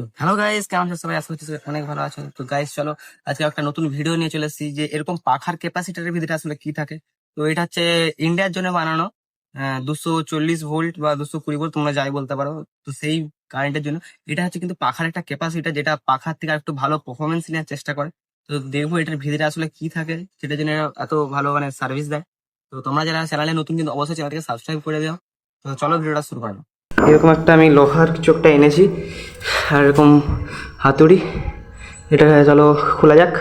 তো hello guys কেমন আছো সবাই? আশা করছি অনেক ভালো আছো। তো গাইস চলো আজকে একটা নতুন ভিডিও নিয়ে চলে এসেছি যে এরকম পাখার ক্যাপাসিটারের ভিতরে আসলে কি থাকে। তো এটা হচ্ছে ইন্ডিয়ার জন্য বানানো দুশো চল্লিশ ভোল্ট বা দুশো কুড়ি ভোল্ট তোমরা যাই বলতে পারো। তো সেই কারেন্টের জন্য এটা হচ্ছে কিন্তু পাখার একটা ক্যাপাসিটার যেটা পাখার থেকে একটু ভালো পারফরমেন্স নেওয়ার চেষ্টা করে। তো দেখব এটার ভিতরে আসলে কি থাকে, সেটার জন্য এত ভালো মানে সার্ভিস দেয়। তো তোমরা যারা চ্যানেলে নতুন কিন্তু অবশ্যই চ্যানেলটাকে সাবস্ক্রাইব করে দাও। তো চলো ভিডিওটা শুরু করো এরকম একটা আমি লোহার কিছু একটা এনেছি আর এরকম হাতুড়ি। এটা চলো খোলা যাক।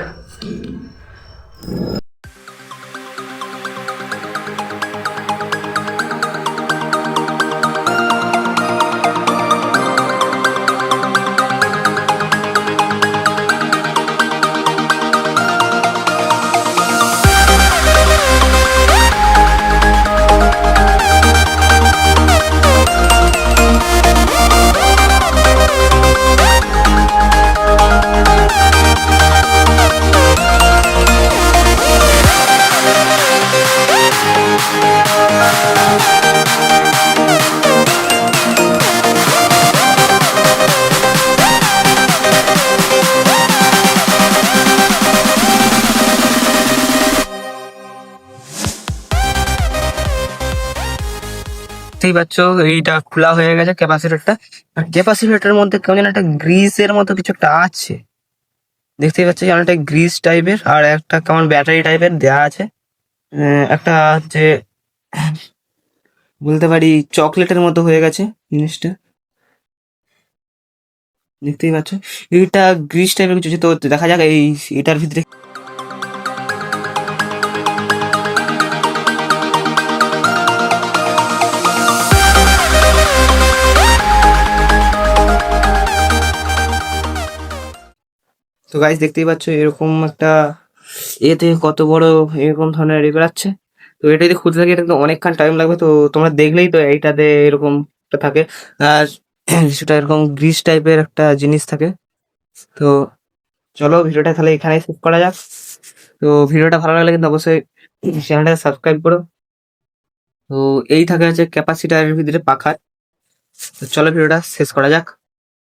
দেখতেই পাচ্ছ, এইটা খোলা হয়ে গেছে ক্যাপাসিটরটা। আর ক্যাপাসিটরটার মধ্যে কেমন যেন একটা গ্রিসের মতো কিছু একটা আছে। দেখতেই পাচ্ছ যেন একটা গ্রিস টাইপের, আর একটা কেমন ব্যাটারি টাইপের দেওয়া আছে। একটা যে, বলতে পারি চকলেটের মতো হয়ে গেছে জিনিসটা। দেখতেই পাচ্ছ, এইটা গ্রিস টাইপের কিছু তো দেখা যাক এই, এটার ভিতরে তো গাইস দেখতেই পাচ্ছ এরকম একটা এতে কত বড় এরকম ধরনের এ বেরাচ্ছে তো এটা যদি খুঁজতে থাকে, এটা কিন্তু অনেকক্ষণ টাইম লাগবে। তো তোমরা দেখলেই তো এইটাতে এরকম থাকে। আর সেটা এরকম গ্রিস টাইপের একটা জিনিস থাকে। তো চলো ভিডিওটা তাহলে এখানেই শেষ করা যাক। তো ভিডিওটা ভালো লাগলে কিন্তু অবশ্যই চ্যানেলটাকে সাবস্ক্রাইব করো। তো এই থাকে হচ্ছে ক্যাপাসিটারের ভিতরে পাখার তো চলো ভিডিওটা শেষ করা যাক।